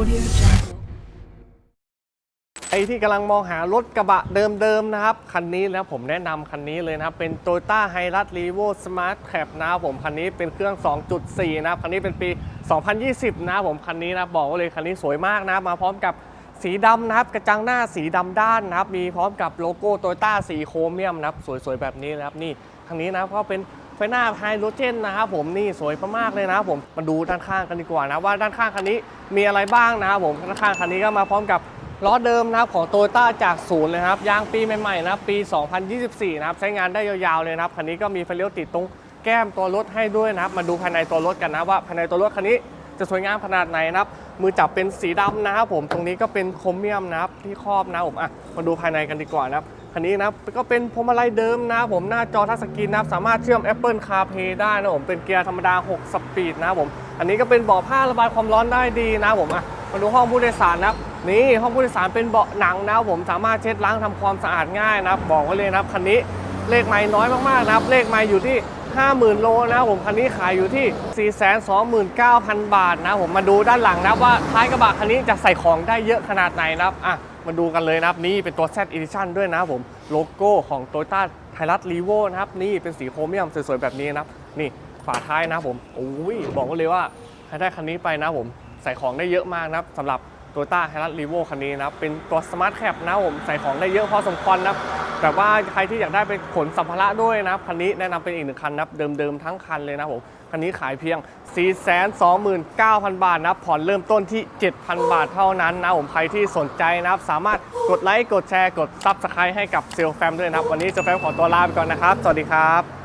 Audio Jungle. ใครที่กำลังมองหารถกระบะเดิมๆนะครับ คันนี้แล้วผมแนะนำคันนี้เลยนะครับ เป็น Toyota h i r u z r e v o Smart Cab นะครับผม คันนี้เป็นเครื่อง 2.4 นะครับ คันนี้เป็นปี 2020 นะครับผม คันนี้นะบอกไว้เลยคันนี้สวยมากนะครับมาพร้อมกับสีดำนะครับ กระจังหน้าสีดำด้านนะครับ มีพร้อมกับโลโก้โตโยต้าสีโครเมียมนะครับ สวยๆ แบบนี้นะครับ นี่คันนี้นะครับก็เป็น ไฟหน้าไฮโดรเจนนะครับผมนี่สวยมากๆเลยนะครับผมมาดูด้านข้างกันดีกว่านะว่าด้านข้างคันนี้มีอะไรบ้างนะครับผมด้านข้างคันนี้ก็มาพร้อมกับล้อเดิมนะครับของโตโยต้าจากศูนย์เลยนะครับยางปีใหม่ๆนะครับปี 2024 นะครับใช้งานได้ยาวๆเลยนะครับคันนี้ก็มีไฟเลี้ยวติดตรงแก้มตัวรถให้ด้วยนะครับมาดูภายในตัวรถกันนะว่าภายในตัวรถคันนี้ จะสวยงามขนาดไหนนะครับ มือจับเป็นสีดำนะครับผม ตรงนี้ก็เป็นโครเมียมนะครับที่ครอบนะครับผมอะมาดูภายในกันดีกว่านะครับคันนี้นะก็เป็นพวงมาลัยเดิมนะครับผมหน้าจอทัชสกรีนนะครับสามารถเชื่อม Apple CarPlay ได้นะครับผมเป็นเกียร์ธรรมดา 6 สปีดนะครับผม อันนี้ก็เป็นเบาะผ้าระบายความร้อนได้ดีนะครับผมอะมาดูห้องผู้โดยสารนะครับนี่ห้องผู้โดยสารเป็นเบาะหนังนะครับผมสามารถเช็ดล้างทำความสะอาดง่ายนะครับบอกไว้เลยนะครับคันนี้เลขไม่น้อยมากๆนะครับเลขไม่อยู่ที่ 50,000 โลนะผมคันนี้ขายอยู่ที่ 429,000 บาทนะผมมาดูด้านหลังนะว่าท้ายกระบะคันนี้จะใส่ของได้เยอะขนาดไหนนะครับอะมาดูกันเลยนะครับนี่เป็นตัว Z Edition ด้วยนะผมโลโก้ของ Toyota h i r u z r e v o นะครับนี่เป็นสีโครเมียมสวยๆแบบนี้นะครับนี่ฝาท้ายนะผมโอ้ยบอกไว้เลยว่าใครได้คันนี้ไปนะผมใส่ของได้เยอะมากนะครับสำหรับโตโยต้าไฮรัสรีโวคันนี้นะครับเป็นตัวสมาร์ทแคปนะผมใส่ของได้เยอะพอสมควรนะครับ แต่ว่าใครที่อยากได้ไปขนสัมภาระด้วยนะคันนี้แนะนำเป็นอีกหนึ่งคันนับเดิมๆทั้งคันเลยนะผมคันนี้ขายเพียง 429,000 บาทนับผ่อนเริ่มต้นที่ 7,000 บาทเท่านั้นนะผมใครที่สนใจนะครับสามารถกดไลค์กดแชร์กดซับสไครต์ให้กับเซลแฟมด้วยนะครับ วันนี้เซลแฟมขอตัวลาไปก่อนนะครับ สวัสดีครับ